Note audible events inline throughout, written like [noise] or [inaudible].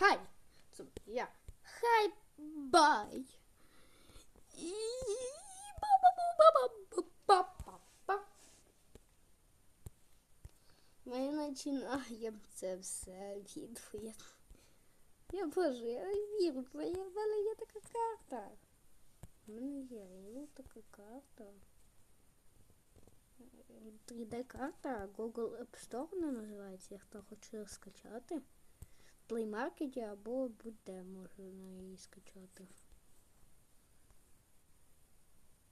Хай! Це я. Хай бай. Ми починаємо це все відео. Я боже, я вірю, в мене є така карта. У мене є реально така карта. 3D-карта Google App Store вона називається, хто хоче скачати. Market або будь-де можна її скачати.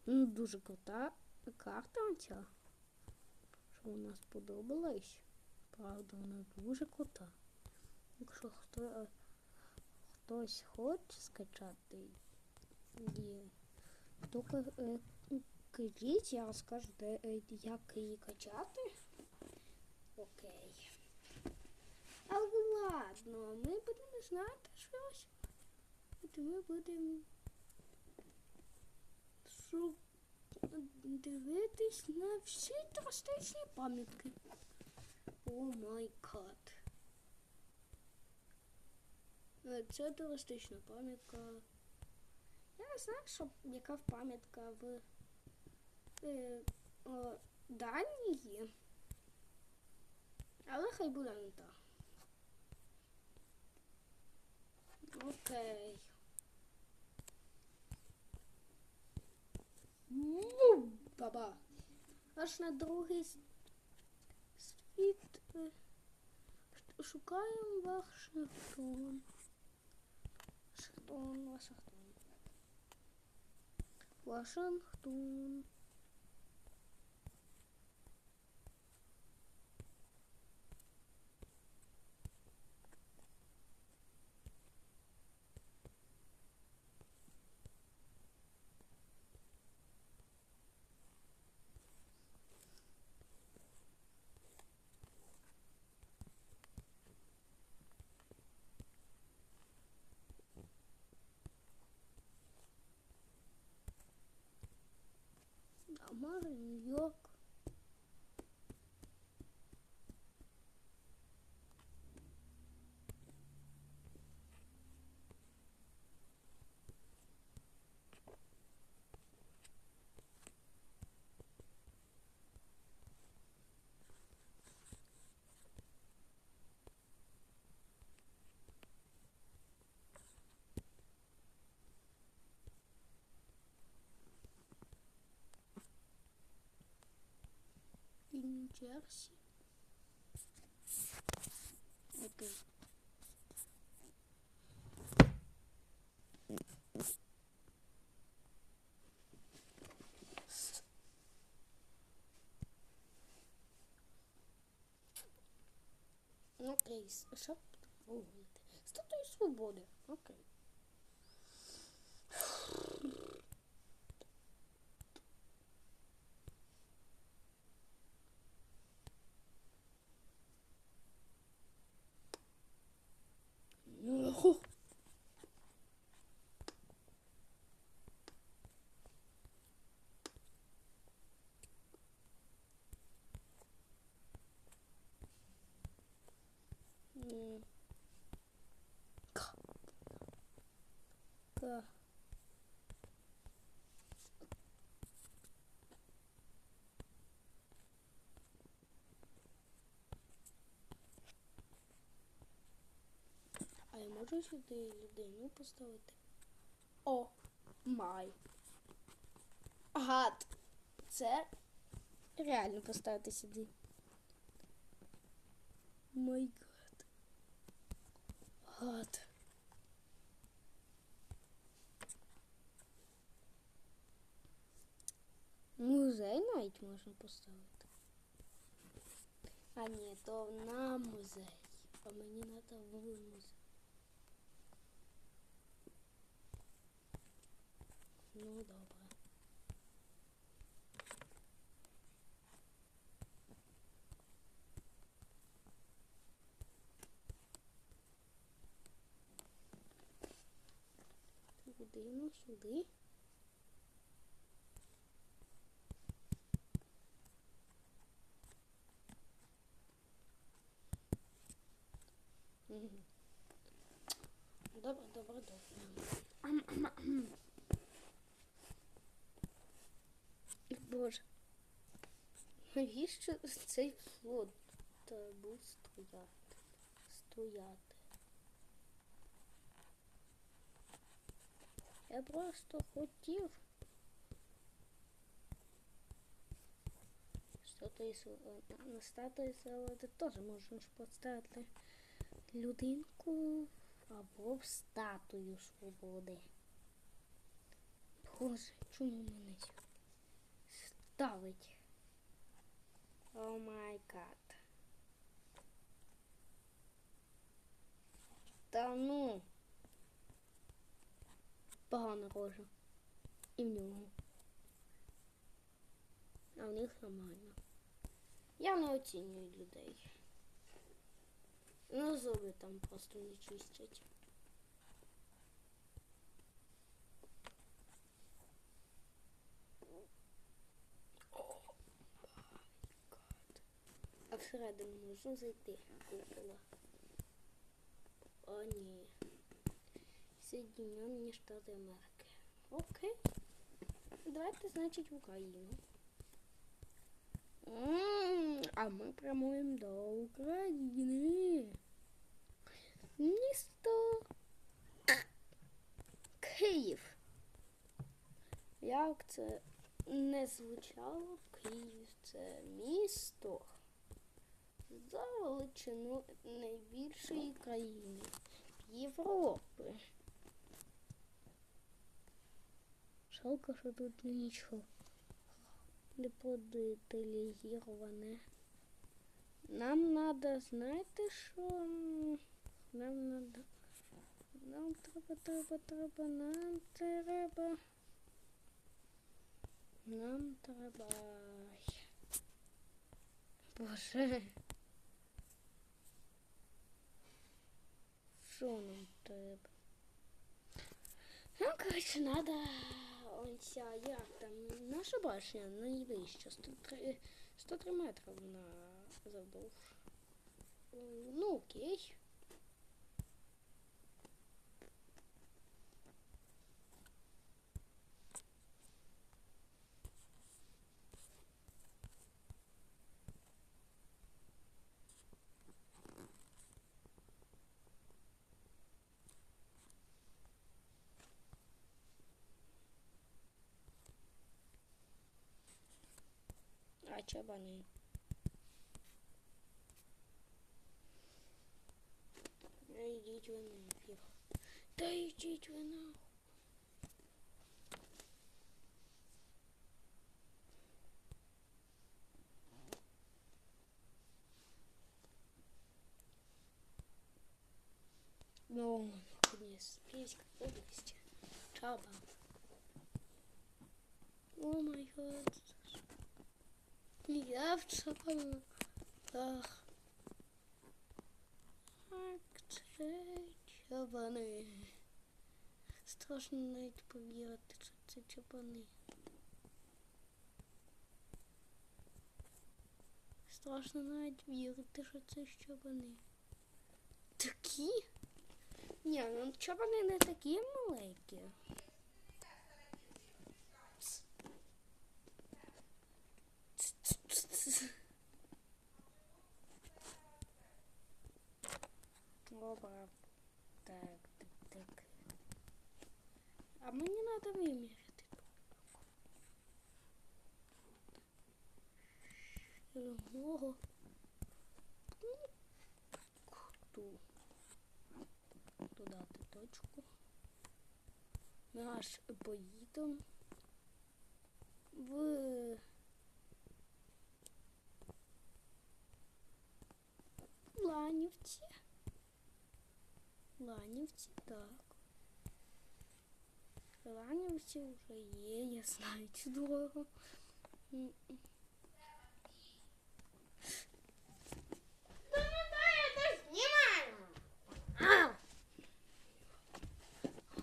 Ну, дуже крута карта ця. Що вона сподобалась. Правда, вона дуже крута. Якщо хто, хтось хоче скачати її, то е, кажіть, я розкажу, де, е, як її качати. Окей. Але ладно, ми будемо знати щось. От ми будемо дивитись на всі туристичні пам'ятки. О май гад. Е, Це туристична пам'ятка. Я не знаю, що яка пам'ятка в е, о, Данії. Але хай буде не та. Окей. Ну, Баба. Аж на другий світ шукаємо Вашингтон. Вашингтон, Вашингтон. Вашингтон. І Нью-Джерсі. Окей. Окей, с- що говорити? Статую свободи. Окей. Ну, М. К. К. А я можу сюди людину поставити? О, май. Гад. Це реально поставити сюди. Май гад. Гад. Музей навіть можна поставити. А ні, то на музей. А мені треба в музей. Ну, добре. Людину сюди. Добре, добре, добре. Боже. Навіщо цей флот був стояти? Стояти. Я просто хотів. Статуї свободи. На статуї свободи теж можеш поставити людинку або в статую свободи. Боже, чому мене ставить? О май гад. Та ну. Погана рожа. І в нього. А в них нормально. Я не оцінюю людей. Ну, зуби там просто не чистять. А всередину можу зайти купола. О, ні. Соединенные Штаты Америки. Окей. Давайте, значить, в Україну. М, А ми прямуємо до України. Місто Київ. Як це не звучало, Київ це місто за величину найбільшої країни Європи. Жалко, що тут нічого не подеталізоване. Нам надо, знаєте що? Нам надо. Нам треба, треба, треба, нам треба. Нам треба. Боже. Що нам треба? Нам, коротше, надо ось ця, як там, наша башня найвища, 103, 103 метри вона завдовж. Ну, окей. А чабани? Да йдіть ви нафіг. Та йдіть ви нахуй. Ну, наконец, Писька области. Чаба. Я в чабанах. Ах. Чабани. Страшно навіть повірити, що це чабани. Страшно навіть вірити, що це чабани. Такі? Ні, ну чабани не такі маленькі. Добре. Так, так, так. А мені треба виміряти. Ого. Ту. Додати точку. Ми аж поїдемо в Ланівці. Ланівці, так. Ланівці вже є, я знаю [laughs] цю дорогу. М.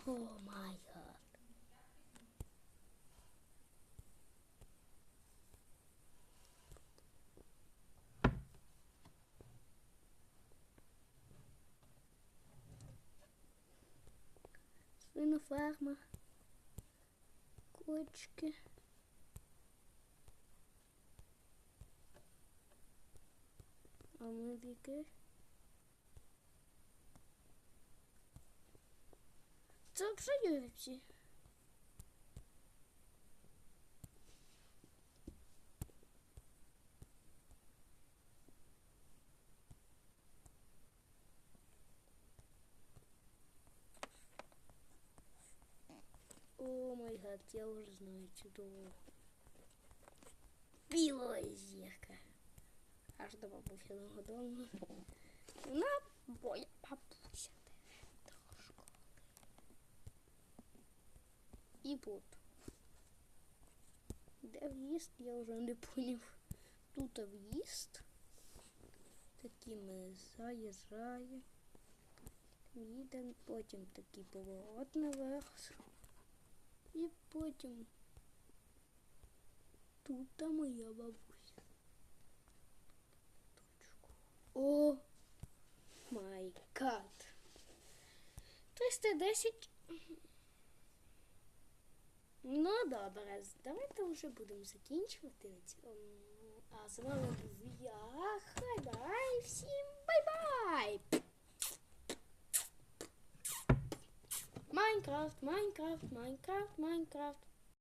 О май Свиноферма. Кочки. А ми в яке? Це взагалі. Гад, я вже знаю дорогу. Біла зірка. Аж до бабусиного дому. Вона моя бабуся до школи. І тут. Де в'їзд, я вже не поняв. Тут в'їзд. Такий ми заїжджаємо. Їдемо, потім такий поворот наверх. І потім тут та моя бабуся. Точку. О май гад. 310. Ну, добре, давайте вже будемо закінчувати. на цьому. А з вами був я. Хай-бай. Всім бай-бай! Minecraft, Minecraft, Minecraft, Minecraft,